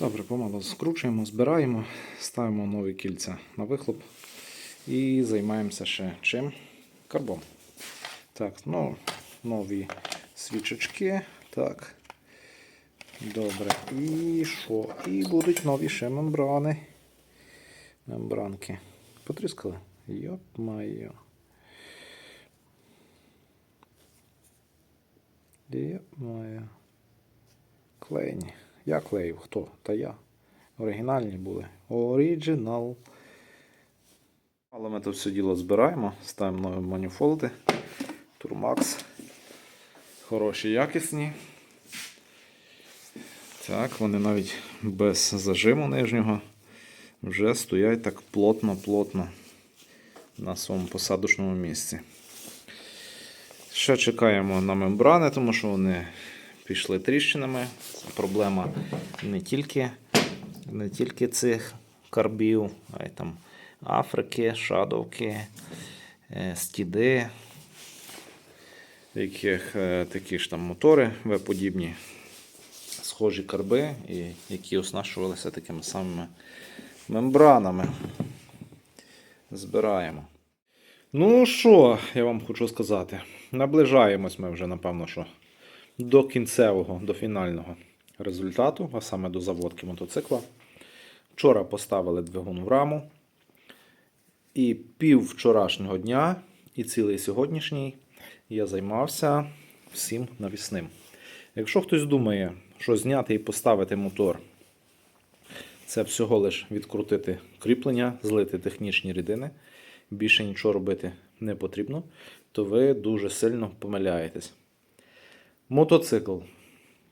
Добре, помало скручуємо, збираємо, ставимо нові кільця на вихлоп і займаємося ще чим? Карбом. Так, ну, нові свічечки. Так. Добре. І що? І будуть нові ще мембрани. Мембранки. Потріскали? Йоп майо. Йоп майо. Клейні. Я клеїв. Хто? Та я. Оригінальні були. Оригінал. Але ми то все діло збираємо, ставимо нові маніфолди. Турмакс. Хороші, якісні. Так, вони навіть без зажиму нижнього вже стоять так плотно-плотно на своєму посадочному місці. Ще чекаємо на мембрани, тому що вони пішли тріщинами. Це проблема не тільки, не тільки цих карбів, а й там Африки, Шадовки, е, стіди, яких е, такі ж там мотори В-подібні, схожі карби, і які оснащувалися такими самими мембранами. Збираємо. Ну що, я вам хочу сказати. Наближаємось ми вже, напевно, що до кінцевого, до фінального результату, а саме до заводки мотоцикла. Вчора поставили двигун в раму. І пів вчорашнього дня, і цілий сьогоднішній я займався всім навісним. Якщо хтось думає, що зняти і поставити мотор, це всього лиш відкрутити кріплення, злити технічні рідини, більше нічого робити не потрібно, то ви дуже сильно помиляєтесь. Мотоцикл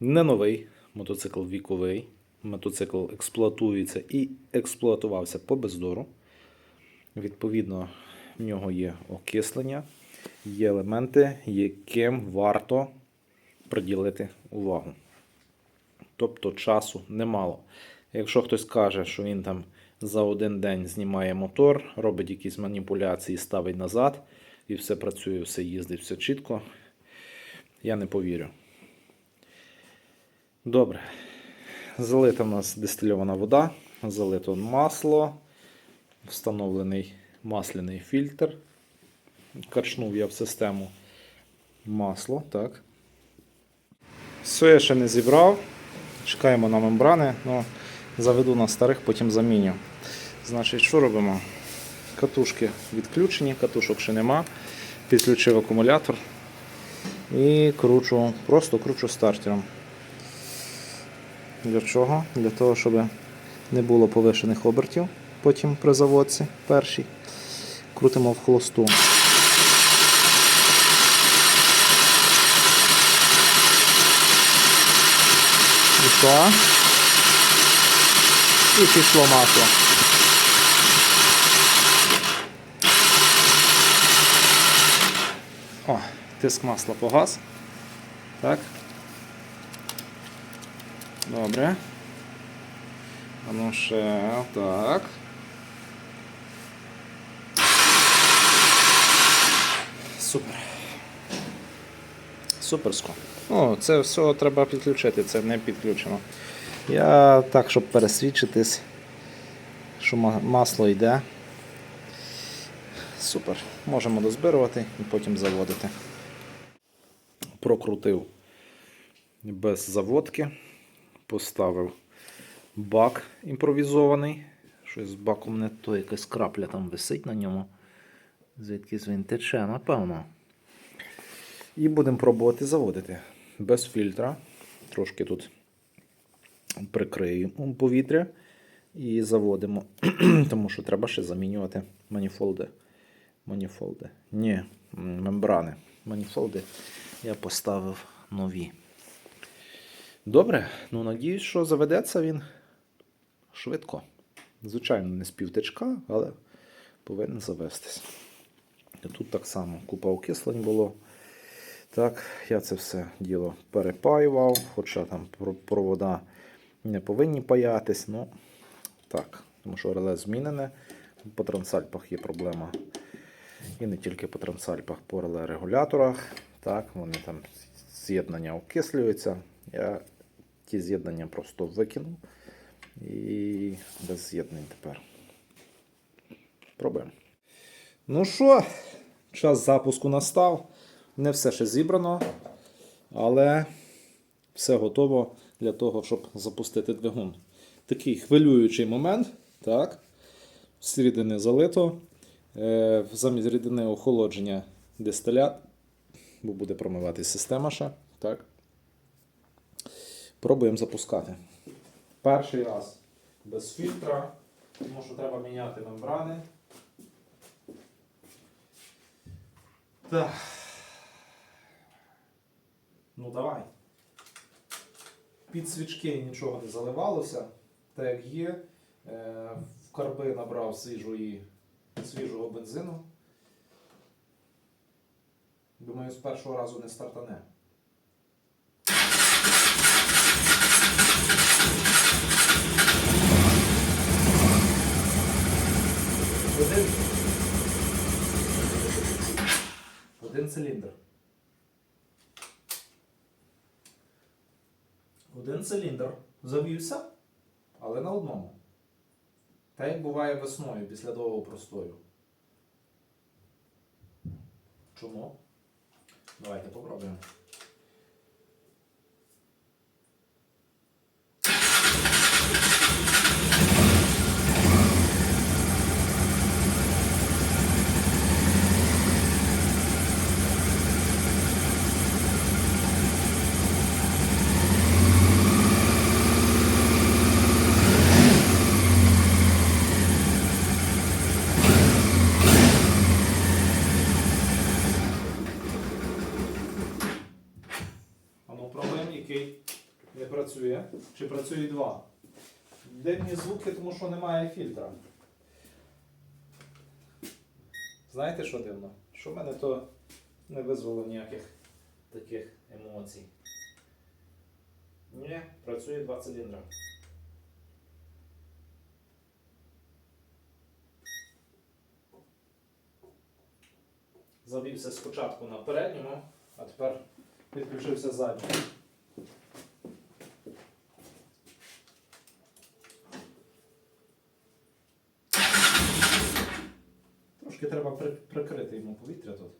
не новий, мотоцикл віковий. Мотоцикл експлуатується і експлуатувався по бездору. Відповідно, в нього є окислення, є елементи, яким варто приділити увагу. Тобто часу немало. Якщо хтось каже, що він там за один день знімає мотор, робить якісь маніпуляції, ставить назад, і все працює, все їздить, все чітко, я не повірю. Добре. Залита в нас дистильована вода, залито масло, встановлений масляний фільтр. Качнув я в систему масло. так. Все я ще не зібрав. Чекаємо на мембрани. Ну, заведу на старих, потім заміню. Значить, що робимо? Катушки відключені, катушок ще нема. Підключив акумулятор і кручу, просто кручу стартером. Для чого? Для того, щоб не було повишених обертів потім при заводці першій. Крутимо в холосту. І що? І пішло масло. О, тиск масла погас. Так. Добре. А ну ще так. Супер. Суперсько. О, це все треба підключити, це не підключено. Я так, щоб пересвідчитись, що масло йде. Супер. Можемо дозбирувати і потім заводити. Прокрутив без заводки. Поставив бак імпровізований. Щось з баком не то, якась крапля там висить на ньому. Звідки він тече, напевно. І будемо пробувати заводити. Без фільтра. Трошки тут прикриємо повітря і заводимо. Тому що треба ще замінювати маніфолди. Маніфолди. Ні, мембрани. Маніфолди я поставив нові. Добре, ну надіюсь, що заведеться він швидко. Звичайно, не з півтичка, але повинен завестись. І Тут так само купа окислень було. Так, я це все діло перепаював, хоча там провода не повинні паятись. Ну, так, тому що реле змінене. По трансальпах є проблема. І не тільки по трансальпах, по реле регуляторах. Так, вони там з'єднання окислюються. Я ті з'єднання просто викинув. І без з'єднань тепер. Пробуємо. Ну що, час запуску настав. Не все ще зібрано, але все готово для того, щоб запустити двигун. Такий хвилюючий момент. Так. З рідини залито. Е, замість рідини охолодження дистилят, бо буде промиватися система ще. Так. Пробуємо запускати. Перший раз без фільтра, тому що треба міняти мембрани. Так. Ну давай. Під свічки нічого не заливалося. Так як є. Е, В карби набрав свіжої, свіжого бензину. Думаю, з першого разу не стартане. Один. Один циліндр. Один циліндр завівся, але на одному. Так як буває весною після довгого простою. Чому? Давайте попробуємо. А ну пробуємо, який не працює. Чи працює два. Дивні звуки, тому що немає фільтра. Знаєте, що дивно? Що в мене то не визвало ніяких таких емоцій. Ні, працює два циліндра. Завівся спочатку на передньому, а тепер підключився задній. Трошки треба при- прикрити йому повітря тут.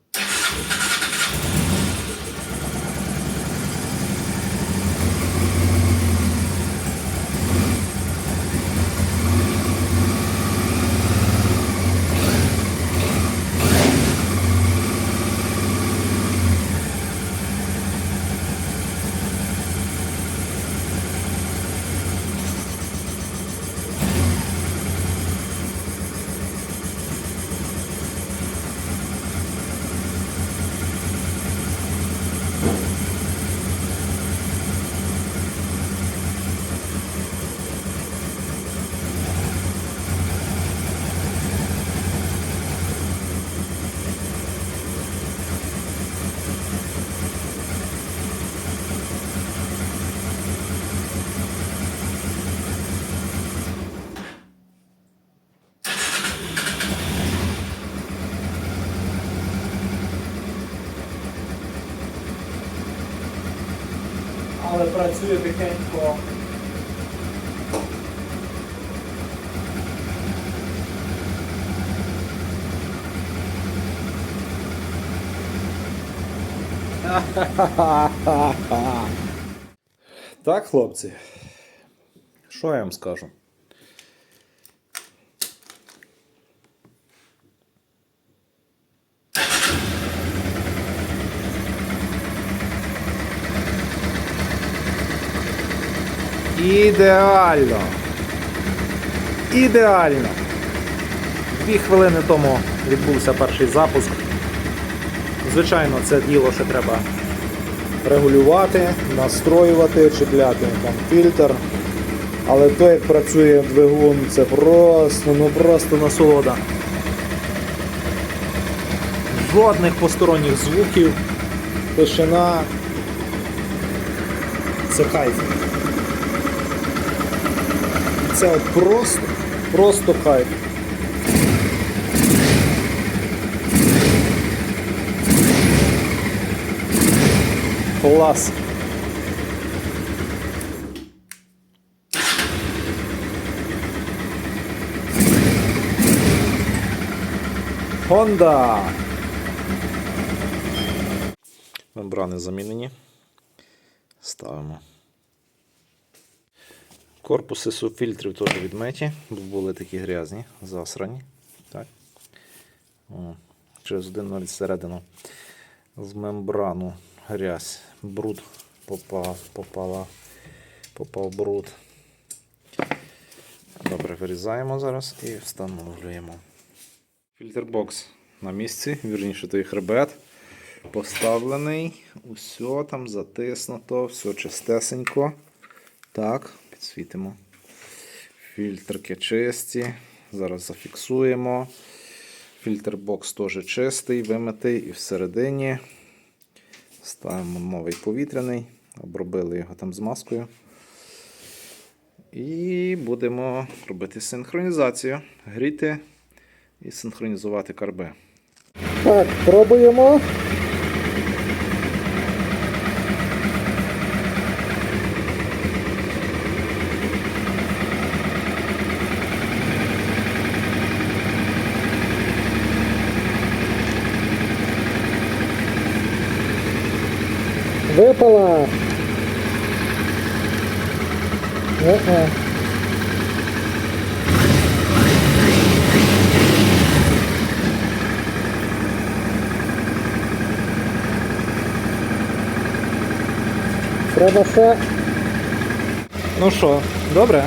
Працює тихенько. Так, хлопці. Що я вам скажу? Ідеально. Ідеально. Дві хвилини тому відбувся перший запуск. Звичайно, це діло ще треба регулювати, настроювати, чіпляти там фільтр. Але то, як працює двигун, це просто, ну просто насолода. Жодних посторонніх звуків, тишина. Це кайф. Це просто, просто кайф. Клас. Honda. Мембрани замінені. Ставимо. Корпуси субфільтрів теж відметі, бо були такі грязні, засрані. Так. О, через один навіть всередину в мембрану грязь, бруд попав, попала, попав бруд. Добре, вирізаємо зараз і встановлюємо. Фільтрбокс на місці, вірніше той хребет. Поставлений. Усе там затиснуто, все чистесенько. Так, підсвітимо. Фільтрки чисті. Зараз зафіксуємо. Фільтрбокс теж чистий, вимитий і всередині. Ставимо новий повітряний. Обробили його там змазкою. І будемо робити синхронізацію. Гріти і синхронізувати карби. Так, пробуємо. Випала. Е-е. Треба ще Ну що, добре?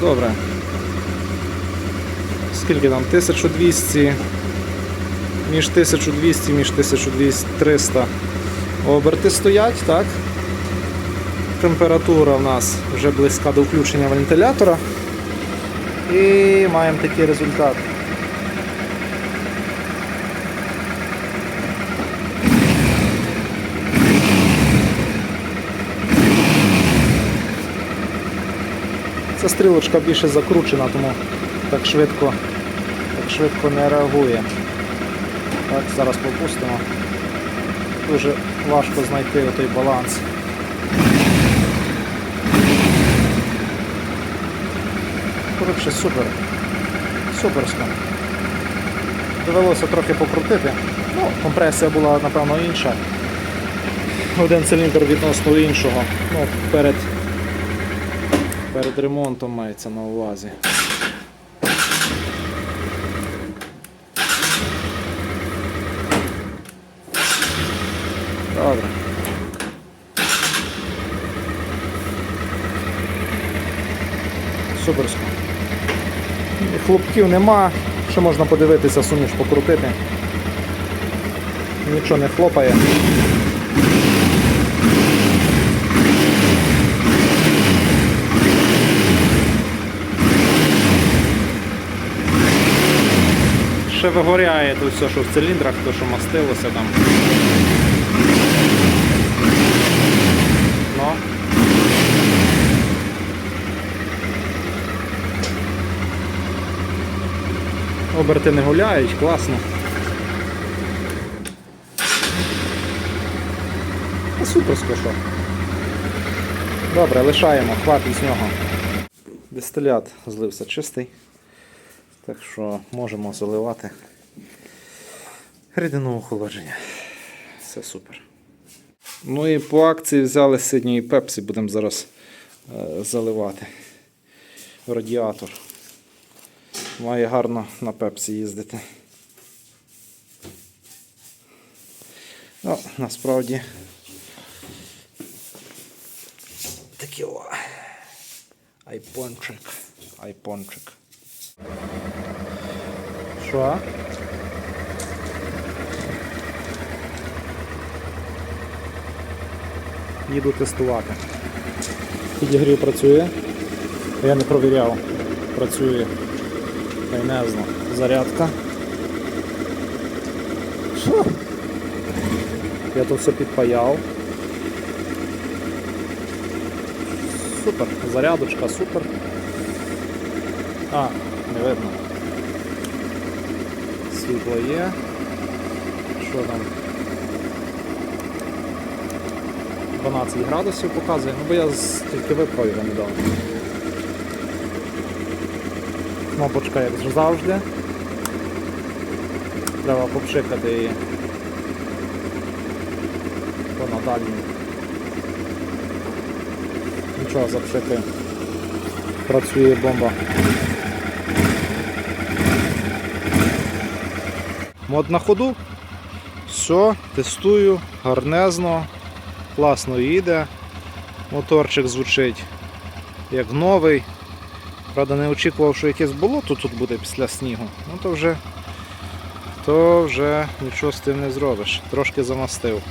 Добре. Скільки там? 1200. Між 1200, між 1300 оберти стоять, так? Температура в нас вже близька до включення вентилятора. І маємо такий результат. Ця стрілочка більше закручена, тому так швидко, так швидко не реагує. Так, зараз попустимо. Дуже важко знайти той баланс. Коротше, супер. Суперсько. Довелося трохи покрутити. Ну, компресія була, напевно, інша. Один циліндр відносно іншого. Ну, перед Перед ремонтом мається на увазі. Суперсько. Хлопків нема, ще можна подивитися, суміш покрутити. Нічого не хлопає. Ще вигоряє тут все, що в циліндрах, то що мастилося там. Ну. Оберти не гуляють, класно. А супер скошо. Добре, лишаємо, хватить з нього. Дистилят злився чистий. Так що можемо заливати рідину охолодження. Все супер. Ну і по акції взяли сидній пепсі, будемо зараз е, заливати радіатор. Має гарно на пепсі їздити. Ну, насправді такі о. Айпончик. Айпончик. Що? Їду тестувати. Підігрів працює. Я не провіряв. Працює. Не знаю. Зарядка. Що? Я тут все підпаяв. Супер. Зарядочка, супер. А, не видно. Світло є. Що там? 12 градусів показує, ну бо я тільки виправ його недавно. Кнопочка, як завжди, Треба попшикати її. По надальню. Нічого запшикає. Працює бомба. Мод на ходу. Все, тестую, гарнезно, класно їде. Моторчик звучить як новий. Правда, не очікував, що якесь болото тут буде після снігу. Ну то вже, то вже нічого з тим не зробиш. Трошки замастив.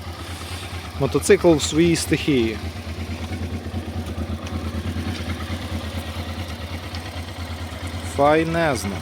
Мотоцикл в своїй стихії. Файнезно.